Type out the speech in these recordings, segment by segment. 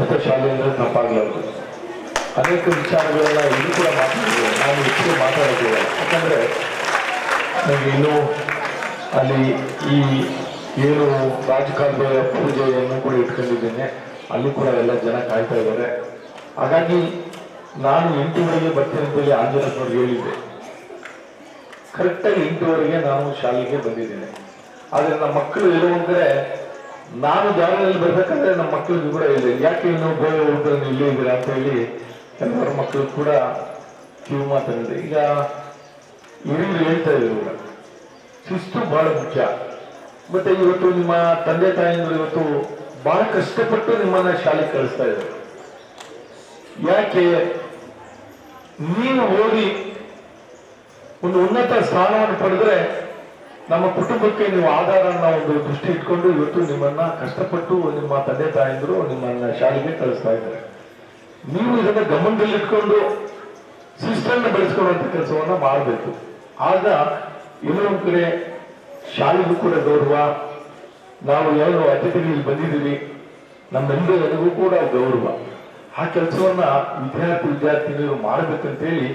ಅದ್ಭುತ ಶಾಲೆಯಿಂದ ತಪ್ಪಾಗಲಾರದು. ಅನೇಕ ವಿಚಾರಗಳೆಲ್ಲ ಇಲ್ಲಿ ಕೂಡ ಮಾತಾಡಿದ್ದೇವೆ ನಾನು ಹೆಚ್ಚು ಮಾತಾಡೋದಿಲ್ಲ. ಯಾಕಂದರೆ ನನಗೆ ಇನ್ನೂ ಅಲ್ಲಿ ಈ ಏನು ರಾಜಕಾಲುವೆಯ ಪೂಜೆಯನ್ನು ಕೂಡ ಇಟ್ಕೊಂಡಿದ್ದೇನೆ. ಅಲ್ಲಿ ಕೂಡ ಎಲ್ಲ ಜನ ಕಾಯ್ತಾ ಇದ್ದಾರೆ. ಹಾಗಾಗಿ ನಾನು ಎಂಟುವರೆಗೆ ಬರ್ತೀನಿ ಅಂತೇಳಿ ಆಂಜನೇಯವ್ರಿಗೆ ಹೇಳಿದ್ದೆ ಕರೆಕ್ಟಾಗಿ ಎಂಟುವರೆಗೆ ನಾನು ಶಾಲೆಗೆ ಬಂದಿದ್ದೇನೆ. ಆದರೆ ನಮ್ಮ ಮಕ್ಕಳು ಇರುವಂದ್ರೆ ನಾನು ದಾರಿಯಲ್ಲಿ ಬರ್ಬೇಕಾದ್ರೆ ನಮ್ಮ ಮಕ್ಕಳಿಗೂ ಕೂಡ ಇದೆ. ಯಾಕೆ ಇನ್ನು ಹೋಗ್ತಾರೆ ನೀವು ಇಲ್ಲೇ ಇದ್ದೀರಾ ಅಂತ ಹೇಳಿ ಕೆಲವರ ಮಕ್ಕಳು ಕೂಡ ಕಿವಿ ಮಾತಾಡಿದೆ ಈಗ ಹಿರಿಯರು ಹೇಳ್ತಾ ಇದ್ರು ಶಿಸ್ತು ಬಹಳ ಮುಖ್ಯ. ಮತ್ತೆ ಇವತ್ತು ನಿಮ್ಮ ತಂದೆ ತಾಯಿಯಂದ್ರು ಇವತ್ತು ಬಹಳ ಕಷ್ಟಪಟ್ಟು ನಿಮ್ಮನ್ನ ಶಾಲೆಗೆ ಕಳಿಸ್ತಾ ಇದ್ದಾರೆ ಯಾಕೆ ನೀನು ಓದಿ ಒಂದು ಉನ್ನತ ಸ್ಥಾನವನ್ನು ಪಡೆದ್ರೆ ನಮ್ಮ ಕುಟುಂಬಕ್ಕೆ ನೀವು ಆಧಾರ ಅನ್ನೋ ಒಂದು ದೃಷ್ಟಿ ಇಟ್ಕೊಂಡು ಇವತ್ತು ನಿಮ್ಮನ್ನ ಕಷ್ಟಪಟ್ಟು ನಿಮ್ಮ ತಂದೆ ತಾಯಿಂದರು ನಿಮ್ಮನ್ನ ಶಾಲೆಗೆ ಕಳಿಸ್ತಾ ಇದ್ದಾರೆ. ನೀವು ಇದನ್ನ ಗಮನದಲ್ಲಿಟ್ಕೊಂಡು ಸಿಸ್ಟಮ್ನ ಬೆಳೆಸ್ಕೊಳ್ಳುವಂತ ಕೆಲಸವನ್ನ ಮಾಡಬೇಕು. ಆಗ ಇನ್ನೊಂದು ಕಡೆ ಶಾಲೆಗೂ ಕೂಡ ಗೌರವ. ನಾವು ಏನು ಅತಿಥಿಗಳಿಗೆ ಬಂದಿದ್ದೀವಿ ನಮ್ಮೆಲ್ಲರಿಗೂ ಕೂಡ ಗೌರವ. ಆ ಕೆಲಸವನ್ನ ವಿದ್ಯಾರ್ಥಿ ವಿದ್ಯಾರ್ಥಿನಿಯರು ಮಾಡಬೇಕಂತೇಳಿ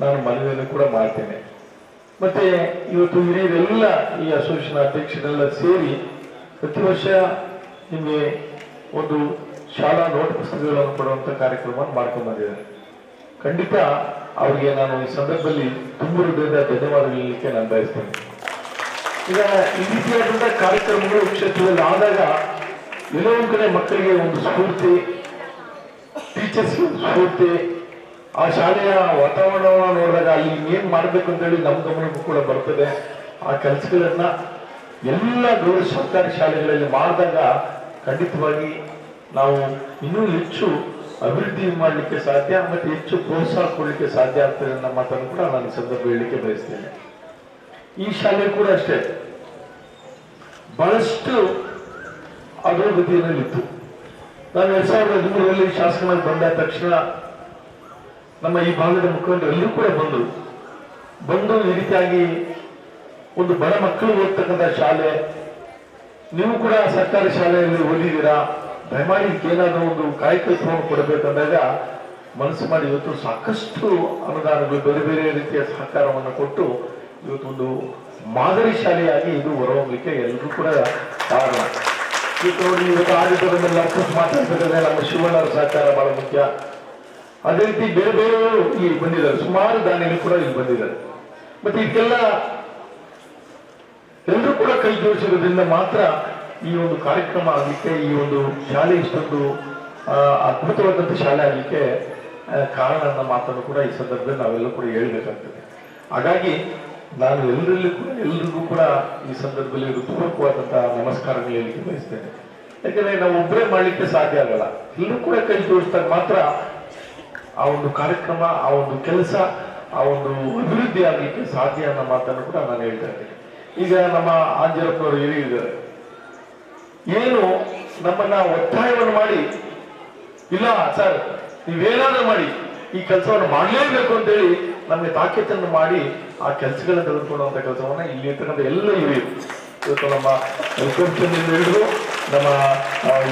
ನಾನು ಮನವಿಯನ್ನು ಕೂಡ ಮಾಡ್ತೇನೆ. ಮತ್ತೆ ಇವತ್ತು ಹಿರಿಯರೆಲ್ಲ ಈ ಅಸೋಸಿಯೇಷನ್ ಅಧ್ಯಕ್ಷರೆಲ್ಲ ಸೇರಿ ಪ್ರತಿ ವರ್ಷ ನಿಮಗೆ ಒಂದು ಶಾಲಾ ನೋಟ್ ಪುಸ್ತಕಗಳನ್ನು ಕೊಡುವಂಥ ಕಾರ್ಯಕ್ರಮವನ್ನು ಮಾಡ್ಕೊಂಡು ಬಂದಿದ್ದಾರೆ. ಖಂಡಿತ ಅವರಿಗೆ ನಾನು ಈ ಸಂದರ್ಭದಲ್ಲಿ ತುಂಬ ಹೃದಯದ ಧನ್ಯವಾದ ನಾನು ಬಯಸ್ತೇನೆ. ಈಗ ಈ ರೀತಿಯಾದಂಥ ಕಾರ್ಯಕ್ರಮಗಳು ಕ್ಷೇತ್ರದಲ್ಲಿ ಆದಾಗ ಒಂದ್ ಕಡೆ ಮಕ್ಕಳಿಗೆ ಒಂದು ಸ್ಫೂರ್ತಿ ಟೀಚರ್ಸ್ ಸ್ಫೂರ್ತಿ ಆ ಶಾಲೆಯ ವಾತಾವರಣವನ್ನು ನೋಡಿದಾಗ ಅಲ್ಲಿ ಏನ್ ಮಾಡ್ಬೇಕು ಅಂತ ಹೇಳಿ ನಮ್ಮ ಗಮನಕ್ಕೂ ಕೂಡ ಬರ್ತದೆ. ಆ ಕೆಲಸಗಳನ್ನ ಎಲ್ಲ ಗೌರವ ಸರ್ಕಾರಿ ಶಾಲೆಗಳಲ್ಲಿ ಮಾಡಿದಾಗ ಖಂಡಿತವಾಗಿ ನಾವು ಇನ್ನೂ ಹೆಚ್ಚು ಅಭಿವೃದ್ಧಿ ಮಾಡಲಿಕ್ಕೆ ಸಾಧ್ಯ ಮತ್ತೆ ಹೆಚ್ಚು ಪ್ರೋತ್ಸಾಹ ಕೊಡಲಿಕ್ಕೆ ಸಾಧ್ಯ ಆಗ್ತದೆ ಅನ್ನೋ ಮಾತನ್ನು ಕೂಡ ನಾನು ಸಂದರ್ಭ ಹೇಳಲಿಕ್ಕೆ ಬಯಸ್ತೇನೆ. ಈ ಶಾಲೆ ಕೂಡ ಅಷ್ಟೇ. ಬಹಳಷ್ಟು ಅಭಿವೃದ್ಧಿಯಲ್ಲಿತ್ತು ನಾನು ಎರಡ್ ಸಾವಿರದ ಹದಿಮೂರರಲ್ಲಿ ಶಾಸಕನಾಗಿ ಬಂದ ತಕ್ಷಣ ನಮ್ಮ ಈ ಭಾಗದ ಮುಖಂಡರು ಎಲ್ಲರೂ ಕೂಡ ಬಂದು ಬಂದು ಈ ರೀತಿಯಾಗಿ ಒಂದು ಬಡ ಮಕ್ಕಳು ಓದ್ತಕ್ಕಂಥ ಶಾಲೆ, ನೀವು ಕೂಡ ಸರ್ಕಾರಿ ಶಾಲೆಯಲ್ಲಿ ಓದಿದ್ದೀರಾ? ದಯಮಾಡಿ ಏನಾದರೂ ಒಂದು ಕಾಯಕತ್ವವನ್ನು ಕೊಡಬೇಕಂದಾಗ ಮನಸ್ಸು ಮಾಡಿ ಇವತ್ತು ಸಾಕಷ್ಟು ಅನುದಾನಗಳು ಬೇರೆ ಬೇರೆ ರೀತಿಯ ಸಹಕಾರವನ್ನು ಕೊಟ್ಟು ಇವತ್ತು ಒಂದು ಮಾದರಿ ಶಾಲೆಯಾಗಿ ಇದು ಹೊರಹೋಗ್ಲಿಕ್ಕೆ ಎಲ್ಲರೂ ಕೂಡ ಕಾರಣ. ಇವತ್ತು ನೋಡಿ ಇವತ್ತು ಆಡಳಿತದ ಮೇಲೆ ಮಾತಾಡ್ಬೇಕಾದ್ರೆ ನಮ್ಮ ಶಿವಣ್ಣರ ಸಹಕಾರ ಬಹಳ ಮುಖ್ಯ. ಅದೇ ರೀತಿ ಬೇರೆ ಬೇರೆಯವರು ಇಲ್ಲಿ ಬಂದಿದ್ದಾರೆ. ಸುಮಾರು ದಾನಿಗಳು ಕೂಡ ಇಲ್ಲಿ ಬಂದಿದ್ದಾರೆ. ಮತ್ತೆ ಇದಕ್ಕೆಲ್ಲ ಎಲ್ಲರೂ ಕೂಡ ಕೈ ಜೋಡಿಸಿರೋದ್ರಿಂದ ಮಾತ್ರ ಈ ಒಂದು ಕಾರ್ಯಕ್ರಮ ಆಗಲಿಕ್ಕೆ, ಈ ಒಂದು ಶಾಲೆ ಇಷ್ಟೊಂದು ಅದ್ಭುತವಾದಂಥ ಶಾಲೆ ಆಗಲಿಕ್ಕೆ ಕಾರಣ ಅನ್ನೋ ಮಾತನ್ನು ಕೂಡ ಈ ಸಂದರ್ಭದಲ್ಲಿ ನಾವೆಲ್ಲ ಕೂಡ ಹೇಳಬೇಕಾಗ್ತದೆ. ಹಾಗಾಗಿ ನಾನು ಎಲ್ಲರಲ್ಲಿ ಕೂಡ, ಎಲ್ರಿಗೂ ಕೂಡ ಈ ಸಂದರ್ಭದಲ್ಲಿ ಋತುಪೂರ್ವಕವಾದಂತಹ ನಮಸ್ಕಾರಗಳು ಹೇಳಲಿಕ್ಕೆ ಬಯಸ್ತೇನೆ. ಯಾಕಂದ್ರೆ ನಾವು ಒಬ್ಬರೇ ಮಾಡಲಿಕ್ಕೆ ಸಾಧ್ಯ ಆಗಲ್ಲ. ಎಲ್ಲರೂ ಕೂಡ ಕೈ ಜೋಡಿಸಿದಾಗ ಮಾತ್ರ ಆ ಒಂದು ಕಾರ್ಯಕ್ರಮ, ಆ ಒಂದು ಕೆಲಸ, ಆ ಒಂದು ಅಭಿವೃದ್ಧಿ ಆಗಲಿಕ್ಕೆ ಸಾಧ್ಯ ಅನ್ನೋ ಮಾತನ್ನು ಕೂಡ ನಾನು ಹೇಳ್ತಾ ಇದ್ದೀನಿ. ಈಗ ನಮ್ಮ ಆಂಜನಪ್ಪನವರು ಇದ್ದಾರೆ ಏನು ನಮ್ಮನ್ನ ಒತ್ತಾಯವನ್ನು ಮಾಡಿ, ಇಲ್ಲ ಸರ್, ನೀವೇನಾದ್ರೂ ಮಾಡಿ, ಈ ಕೆಲಸವನ್ನು ಮಾಡಲೇಬೇಕು ಅಂತೇಳಿ ನಮಗೆ ತಾಕೀತನ್ನು ಮಾಡಿ ಆ ಕೆಲಸಗಳನ್ನು ತೆಗೆದುಕೊಳ್ಳುವಂತ ಕೆಲಸವನ್ನ ಇಲ್ಲಿ ಇರ್ತಕ್ಕಂಥ ಎಲ್ಲ ಇವೆ ಇವತ್ತು ನಮ್ಮ ಹಿಡಿದು, ನಮ್ಮ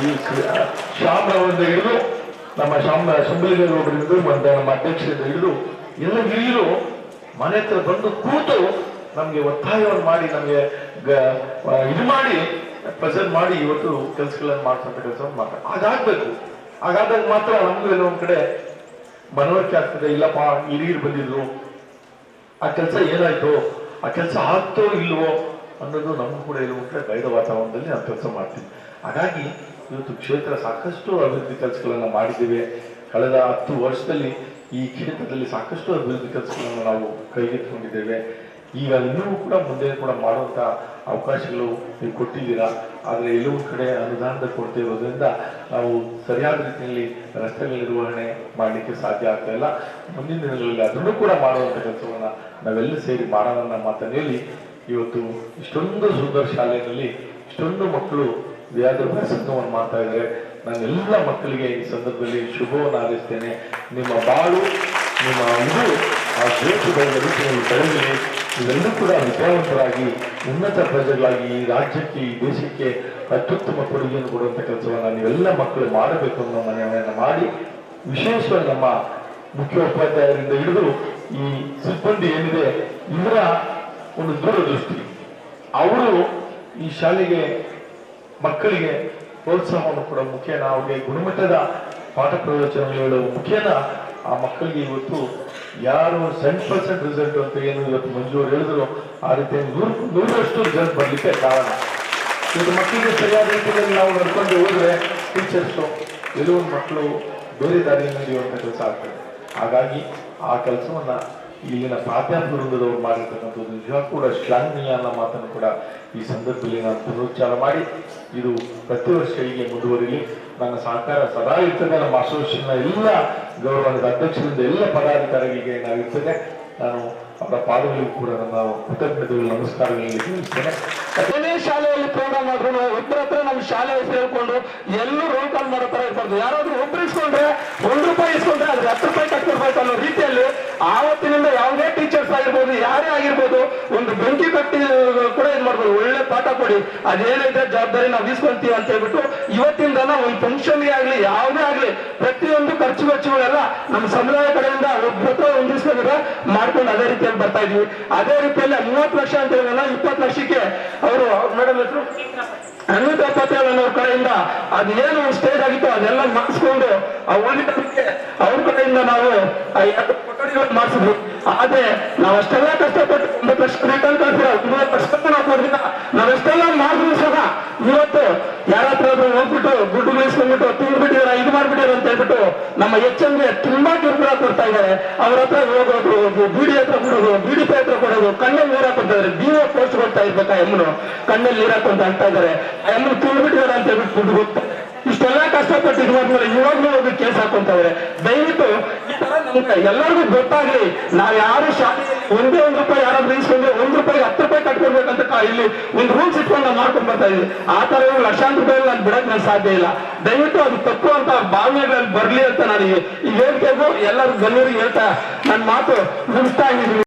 ಈ ಶ್ಯಾಮ್ರವರಿಂದ ಹಿಡಿದು ನಮ್ಮ ಶ್ಯಾಮ್ ಶಂಬಲಿಗೌಡರಿಂದ ಮತ್ತೆ ನಮ್ಮ ಅಧ್ಯಕ್ಷರಿಂದ ಹಿಡಿದು ಎಲ್ಲ ಹಿರಿಯರು ಮನೆ ಹತ್ರ ಬಂದು ಕೂತು ನಮಗೆ ಒತ್ತಾಯವನ್ನು ಮಾಡಿ, ನಮಗೆ ಇದು ಮಾಡಿ, ಪ್ರೆಸೆಂಟ್ ಮಾಡಿ ಇವತ್ತು ಕೆಲಸಗಳನ್ನು ಮಾಡ್ತಂತ ಕೆಲಸವನ್ನು ಮಾಡ್ತಾರೆ. ಹಾಗಾಗ್ಬೇಕು ಹಾಗಾದಾಗ ಮಾತ್ರ ನಮ್ಗೂ ಎಲ್ಲೋ ಒಂದ್ ಕಡೆ ಮನವರಿಕೆ ಆಗ್ತದೆ. ಇಲ್ಲಪ್ಪ ಹಿರಿಯರು ಬಂದಿದ್ರು ಆ ಕೆಲಸ ಏನಾಯ್ತು? ಆ ಕೆಲಸ ಆಗ್ತೋ ಇಲ್ವೋ ಅನ್ನೋದು ನಮ್ಗೂ ಕೂಡ ಇರುವ ಕಡೆ ಗೈದ ವಾತಾವರಣದಲ್ಲಿ ನಾವು ಕೆಲಸ ಮಾಡ್ತೀವಿ ಹಾಗಾಗಿ ಇವತ್ತು ಕ್ಷೇತ್ರ ಸಾಕಷ್ಟು ಅಭಿವೃದ್ಧಿ ಕೆಲಸಗಳನ್ನು ಮಾಡಿದ್ದೇವೆ. ಕಳೆದ ಹತ್ತು ವರ್ಷದಲ್ಲಿ ಈ ಕ್ಷೇತ್ರದಲ್ಲಿ ಸಾಕಷ್ಟು ಅಭಿವೃದ್ಧಿ ಕೆಲಸಗಳನ್ನು ನಾವು ಕೈಗೆತ್ತಿಕೊಂಡಿದ್ದೇವೆ ಈಗ ಇನ್ನೂ ಕೂಡ ಮುಂದೆ ಕೂಡ ಮಾಡುವಂಥ ಅವಕಾಶಗಳು ನೀವು ಕೊಟ್ಟಿದ್ದೀರಾ? ಆದರೆ ಎಲ್ಲವೂ ಕಡೆ ಅನುದಾನದ ಕೊರತೆ ಇರೋದ್ರಿಂದ ನಾವು ಸರಿಯಾದ ರೀತಿಯಲ್ಲಿ ರಸ್ತೆಗಳ ನಿರ್ವಹಣೆ ಮಾಡಲಿಕ್ಕೆ ಸಾಧ್ಯ ಆಗ್ತಾ ಮುಂದಿನ ದಿನಗಳಲ್ಲಿ ಅದನ್ನು ಕೂಡ ಮಾಡುವಂಥ ಕೆಲಸವನ್ನು ನಾವೆಲ್ಲ ಸೇರಿ ಮಾಡೋಣ ಮಾತನೆಯಲ್ಲಿ ಇವತ್ತು ಇಷ್ಟೊಂದು ಸುಂದರ ಶಾಲೆಯಲ್ಲಿ ಇಷ್ಟೊಂದು ಮಕ್ಕಳು ವ್ಯಾಸಂಗವನ್ನು ಮಾಡ್ತಾ ಇದ್ದಾರೆ. ಎಲ್ಲ ಮಕ್ಕಳಿಗೆ ಈ ಸಂದರ್ಭದಲ್ಲಿ ಶುಭವನ್ನು ಹಾರೈಸ್ತೇನೆ. ನಿಮ್ಮ ಬಾಳು, ನಿಮ್ಮ ಇದು, ಆ ಶ್ರೇಷ್ಠಗಳ ರೀತಿಯಲ್ಲಿ ಬೆಳೆದಿದೆ. ಇವೆಲ್ಲರೂ ಕೂಡ ವಿದ್ಯಾವಂತರಾಗಿ, ಉನ್ನತ ಪ್ರಜೆಗಳಾಗಿ ಈ ರಾಜ್ಯಕ್ಕೆ, ಈ ದೇಶಕ್ಕೆ ಅತ್ಯುತ್ತಮ ಕೊಡುಗೆಯನ್ನು ಕೊಡುವಂಥ ಕೆಲಸವನ್ನು ನೀವೆಲ್ಲ ಮಕ್ಕಳು ಮಾಡಬೇಕು ಅನ್ನೋ ಮನವಿಯನ್ನು ಮಾಡಿ, ವಿಶೇಷವಾಗಿ ನಮ್ಮ ಮುಖ್ಯೋಪಾಧ್ಯಾಯರಿಂದ ಹಿಡಿದು ಈ ಸಿಬ್ಬಂದಿ ಏನಿದೆ, ಇವರ ಒಂದು ದೂರದೃಷ್ಟಿ. ಅವರು ಈ ಶಾಲೆಗೆ ಮಕ್ಕಳಿಗೆ ಪ್ರೋತ್ಸಾಹವನ್ನು ಕೊಡೋ ಮುಖೇನ ಅವ್ರಿಗೆ ಗುಣಮಟ್ಟದ ಪಾಠ ಪ್ರವಚನಗಳು ಹೇಳೋ ಮುಖೇನ ಆ ಮಕ್ಕಳಿಗೆ ಇವತ್ತು ಯಾರು ಸೆಂಟ್ ಪರ್ಸೆಂಟ್ ರಿಸಲ್ಟ್ ಅಂತ ಏನು ಇವತ್ತು ಮಂಜೂರು ಹೇಳಿದ್ರು, ಆ ರೀತಿ ನೂರು ನೂರಷ್ಟು ರಿಸಲ್ಟ್ ಬರಲಿಕ್ಕೆ ಕಾರಣ. ಇವತ್ತು ಮಕ್ಕಳಿಗೆ ಸರಿಯಾದ ರೀತಿಯಲ್ಲಿ ನಾವು ನಡ್ಕೊಂಡು ಹೋದ್ರೆ ಟೀಚರ್ಸು ಒಂದು ಮಕ್ಕಳು ಬೇರೆ ದಾರಿಯಲ್ಲಿ ನಡೆಯುವಂಥ ಕೆಲಸ ಆಗ್ತದೆ. ಹಾಗಾಗಿ ಆ ಕೆಲಸವನ್ನ ಇಲ್ಲಿನ ವೃಂದದವರು ಮಾಡಿರ್ತಕ್ಕಂಥದ್ದು ನಿಜ ಕೂಡ ಶ್ಲಾಘನೀಯ ಅನ್ನೋ ಮಾತನ್ನು ಕೂಡ ಈ ಸಂದರ್ಭದಲ್ಲಿ ನಾನು ಪುನರುಚ್ಚಾರ ಮಾಡಿ, ಇದು ಪ್ರತಿ ವರ್ಷ ಹೀಗೆ ಮುಂದುವರಿಲಿ. ನನ್ನ ಸಹಕಾರ ಸದಾ ಇರ್ತದೆ, ನಮ್ಮ ಅಸೋಸಿಯೇಷನ್ನ ಎಲ್ಲ ಗೌರವದ ಅಧ್ಯಕ್ಷರಿಂದ ಎಲ್ಲ ಪದಾಧಿಕಾರಿಗಳಿಗೆ ನಾವಿರ್ತದೆ ನಾನು ಅವರ ಪಾದಗಳಿಗೂ ಕೂಡ ನನ್ನ ಕೃತಜ್ಞತೆಗಳು ನಮಸ್ಕಾರಗಳಲ್ಲಿ ತಿಳಿಸ್ತೇನೆ. ಶಾಲೆಯಲ್ಲಿ ಪ್ರೋಗ್ರಾಮ್ ಆದ್ರೂ ಒಬ್ಬರ ಹತ್ರ ನಮ್ಮ ಶಾಲೆ ಹೆಸರು ಹೇಳ್ಕೊಂಡು ಎಲ್ಲೂ ರೋಲ್ ಕಾಲ್ ಮಾಡೋ ತರ ಇರ್ಬಾರ್ದು. ಯಾರಾದ್ರೂ ಒಬ್ರು ಇಸ್ಕೊಂಡ್ರೆ ಒಂದ್ ರೂಪಾಯಿ ಇಸ್ಕೊಂಡ್ರೆ ಅದ್ರ ಹತ್ತು ರೂಪಾಯಿ ಕಟ್ಟಿರ್ಬೇಕು ಅನ್ನೋ ರೀತಿಯಲ್ಲಿ ಆವತ್ತಿನಿಂದ ಯಾವುದೇ ಟೀಚರ್ಸ್ ಆಗಿರ್ಬೋದು, ಯಾರೇ ಆಗಿರ್ಬೋದು, ಒಂದು ಬೆಂಕಿ ಕಟ್ಟಿ ಕೂಡ ಇದ್ ಮಾಡ್ಬೋದು ಒಳ್ಳೆ ಪಾಠ ಕೊಡಿ. ಅದೇನೈತೆ ಜವಾಬ್ದಾರಿ ನಾವು ಇಸ್ಕೊಂತೀವಿ ಅಂತ ಹೇಳ್ಬಿಟ್ಟು ಇವತ್ತಿಂದ ಒಂದು ಫಂಕ್ಷನ್ಗೆ ಆಗ್ಲಿ, ಯಾವುದೇ ಆಗ್ಲಿ, ಪ್ರತಿಯೊಂದು ಖರ್ಚು ವೆಚ್ಚಗಳೆಲ್ಲ ನಮ್ಮ ಸಮುದಾಯ ಕಡೆಯಿಂದ ಒಬ್ಬತ್ತು ಒಂದು ಮಾಡ್ಕೊಂಡು ಅದೇ ರೀತಿಯಲ್ಲಿ ಬರ್ತಾ ಇದೀವಿ. ಅದೇ ರೀತಿಯಲ್ಲಿ ಮೂವತ್ತು ಲಕ್ಷ ಅಂತ ಹೇಳಿದ್ರೆ ಇಪ್ಪತ್ತು ಲಕ್ಷಕ್ಕೆ ಅವರು ಮೇಡಮ್ ಹೆಸರು? ಅನ್ವಿತಾ ಪಟೇಲ್ ಅನ್ನೋರ ಕಡೆಯಿಂದ ಅದೇನು ಸ್ಟೇಜ್ ಆಗಿತ್ತು ಅದೆಲ್ಲ ಮಾಡಿಸ್ಕೊಂಡು ಉಳಿದಕ್ಕೆ ಅವ್ರ ಕಡೆಯಿಂದ ನಾವು ಕೊಠಡಿಗಳು ಮಾಡಿಸಿದ್ವಿ. ಆದ್ರೆ ನಾವು ಅಷ್ಟೆಲ್ಲ ಕಷ್ಟಪಟ್ಟು ಒಂಬತ್ತು ಲಕ್ಷ ರಿಟರ್ನ್ ಒಂಬತ್ತು ಲಕ್ಷ ನಾವೆಷ್ಟೆಲ್ಲ ಮಾಡಿದ್ರು ಸಹ ಇವತ್ತು ಯಾರತ್ರ ಹೋಗ್ಬಿಟ್ಟು ದುಡ್ಡು ಇಸ್ಕೊಂಡ್ಬಿಟ್ಟು ತಿಂದ್ಬಿಟ್ಟಿದಾರ ಇದು ಮಾಡ್ಬಿಟ್ಟಿದಾರ ಅಂತ ಹೇಳ್ಬಿಟ್ಟು ನಮ್ಮ ಎಚ್ ಎಂ ತುಂಬಾ ಕಿರುಕುಳ ಕೊಡ್ತಾ ಇದ್ದಾರೆ. ಅವ್ರ ಹತ್ರ ಹೋಗೋದು ಬಿಡಿ ಹತ್ರ ಕೊಡೋದು ಬಿಡಿ ಪಿ ಹತ್ರ ಕೊಡೋದು ಕಣ್ಣಲ್ಲಿ ನೀರು ಹಾಕೊಂತ ಇದಾರೆ ಬಿ ಒ ಪೋಸ್ಟ್ ಕೊಡ್ತಾ ಇರ್ಬೇಕಾ ಎಮ್ಮನು ಕಣ್ಣಲ್ಲಿ ನೀರು ಆಗ್ತಾ ಇದಾರೆ ಆ ಎಮ್ಮನು ತಿಂದ್ಬಿಟ್ಟಿದಾರೆ ಅಂತ ಹೇಳ್ಬಿಟ್ಟು ದುಡ್ಡು ಗೊತ್ತು ಇಷ್ಟೆಲ್ಲ ಕಷ್ಟಪಟ್ಟು ಇದು ಮಾಡಿದ್ಮೇಲೆ ಇವಾಗ್ಲೂ ಹೋಗಿ ಕೇಸ್ ಹಾಕೊಂತ ಇದಾರೆ ದಯವಿಟ್ಟು ಎಲ್ಲರಿಗೂ ಗೊತ್ತಾಗ್ಲಿ. ನಾವ್ ಯಾರು ಶಾಲೆ ಒಂದೇ ಒಂದ್ ರೂಪಾಯಿ ಯಾರಾದ್ರೂ ಇಸ್ಕೊಂಡ್ರೆ ಒಂದ್ ರೂಪಾಯಿ ಹತ್ತು ರೂಪಾಯಿ ಕಟ್ಕೊಡ್ಬೇಕಂತ ಕಾ- ಇಲ್ಲಿ ಒಂದು ರೂಲ್ಸ್ ಇಟ್ಕೊಂಡು ಮಾಡ್ಕೊಂಡ್ ಬರ್ತಾ ಇದ್ದೀವಿ ಆ ತರ ಲಕ್ಷಾಂತರ ರೂಪಾಯಿ ನಾನು ಬಿಡಕ್ ನಾನು ಸಾಧ್ಯ ಇಲ್ಲ. ದಯವಿಟ್ಟು ಅದು ತಪ್ಪು ಅಂತ ಭಾವನೆಗಳಲ್ಲಿ ಬರ್ಲಿ ಅಂತ ನಾನು ಈ- ವೇದಿಕೆಗೂ ಎಲ್ಲರೂ ಗಣ್ಯರಿಗೆ ಹೇಳ್ತಾ ನನ್ನ ಮಾತು ಮುಗಿಸ್ತಾ ಇದ್ದೀನಿ